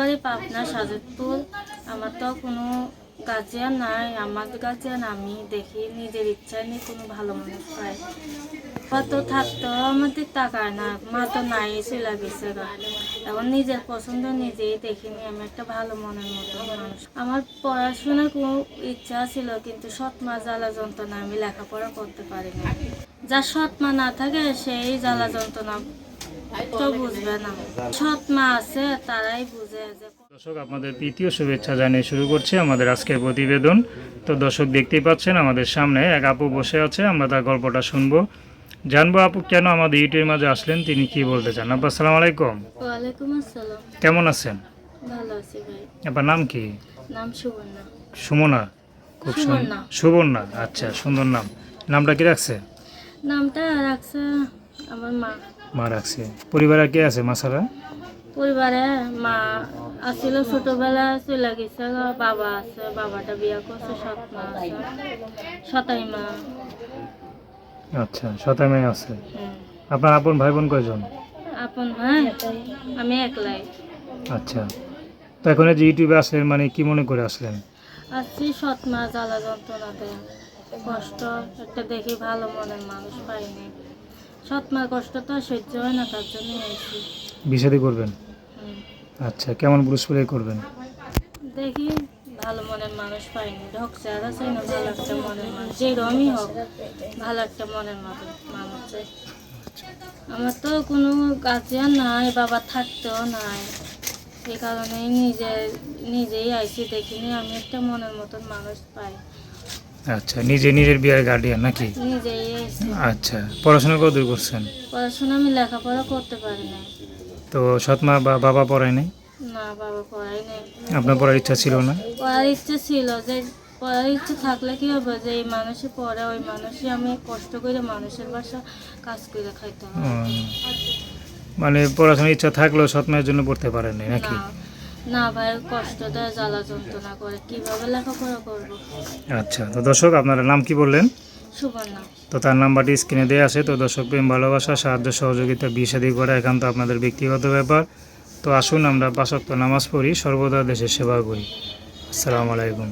বাড়ি পাবনা সাজেদপুর আমার তো কোনো গার্জিয়ান নাই, আমার গার্জিয়ান আমি দেখি নিজের ইচ্ছায় নিয়ে কোনো ভালো মানুষ পাই। বা তো থাকতেও আমাদের টাকা না, মা তো নাই চলে গেছে। এখন নিজের পছন্দ নিজেই দেখিনি, আমি একটা ভালো মনের মতো মানুষ। আমার পড়াশোনার কোনো ইচ্ছা ছিল, কিন্তু সৎ মা জ্বালা যন্ত্রণা আমি লেখাপড়া করতে পারিনি। যার সৎ মা না থাকে, সেই জ্বালা যন্ত্রণা তো বুঝবে না। সৎ মা আছে তারাই বুঝে যে দর্শক আপনাদের তৃতীয় শুভেচ্ছা জানিয়ে শুরু করছি আমাদের আজকের প্রতিবেদন। তো দর্শক দেখতেই পাচ্ছেন আমাদের সামনে এক আপু বসে আছে আমরা তার গল্পটা শুনব। জানব আপু কেন আমাদের ইউটিউবের মাঝে আসলেন তিনি কি বলতে চান? আপু আসসালামু আলাইকুম। ওয়ালাইকুম আসসালাম। কেমন আছেন? ভালো আছি ভাই। আপনার নাম কি? নাম সুবর্ণা। সুমনা। খুব সুন্দর সুবর্ণা। সুবর্ণা আচ্ছা সুন্দর নাম। নামটা কি রাখছে? নামটা রাখছে আমার মা। মা রাখছে। পরিবারে কে আছে মাসারা পরিবারে মা আসছিল ছোটবেলায় চলে গেছে বাবা আছে বাবাটা বিয়া করছে সৎ মা আছে সতাই মা। আচ্ছা সতাই মেয়ে আছে। হুম। আপনার আপন ভাই বোন কয়জন? আপন ভাই আমি একলাই। আচ্ছা। তো এখন যে ইউটিউবে আসলেন মানে কি মনে করে আসলেন? আসছি সৎ মা জ্বালা যন্ত্রণাতে। কষ্ট একটা দেখি ভালো মনের মানুষ পাইনি। সৎ মার কষ্ট তো সহ্য হয় না তার জন্য এসেছি বিষাদি করবেন? আচ্ছা কেমন ব্রুশ প্লে করবেন? দেখি ভালো মনের মানুষ পাইনি। ঢক চেহারা চাই না ভালো একটা মনের মানুষ। যে রমই হোক ভালো একটা মনের মানুষ মানুষ চাই। আমার তো কোনো গার্জিয়ান নাই বাবা থাকতেও নাই। এই কারণে নিজে নিজেই আইসি দেখিনি আমি একটা মনের মতন মানুষ পাই। আচ্ছা নিজে নিজের বিয়ের গার্ডিয়ান নাকি? নিজেই আচ্ছা পড়াশোনা কত দূর করছেন? পড়াশোনা আমি লেখাপড়া করতে পারি না তো সৎমা বা বাবা পড়ায় নাই? না বাবা পড়াই নেই। আপনার পড়ার ইচ্ছা ছিল না? পড়ার ইচ্ছা ছিল যে পড়ার ইচ্ছে থাকলে কি হবে? যে এই মানুষে পড়ে ওই মানুষই আমি কষ্ট করে মানুষের বাসা কাজ করে খাইতে হবে মানে পড়াশোনার ইচ্ছা থাকলেও সৎমায়ের জন্য পড়তে পারেন নাকি? না ভাই কষ্ট দেয় জ্বালা যন্ত্রণা করে। কীভাবে লেখাপড়া করব? আচ্ছা তো দর্শক আপনারা নাম কি বললেন? সুবর্ণা। তো তার নাম্বারটি স্ক্রিনে দেওয়া আছে। তো দর্শক প্রেম ভালোবাসা সাহায্য সহযোগিতা বিষাদি করা একান্ত আপনাদের ব্যক্তিগত ব্যাপার। তো আসুন আমরা পাশক্ত নামাজ পড়ি সর্বদা দেশের সেবা করি। আসসালামু আলাইকুম।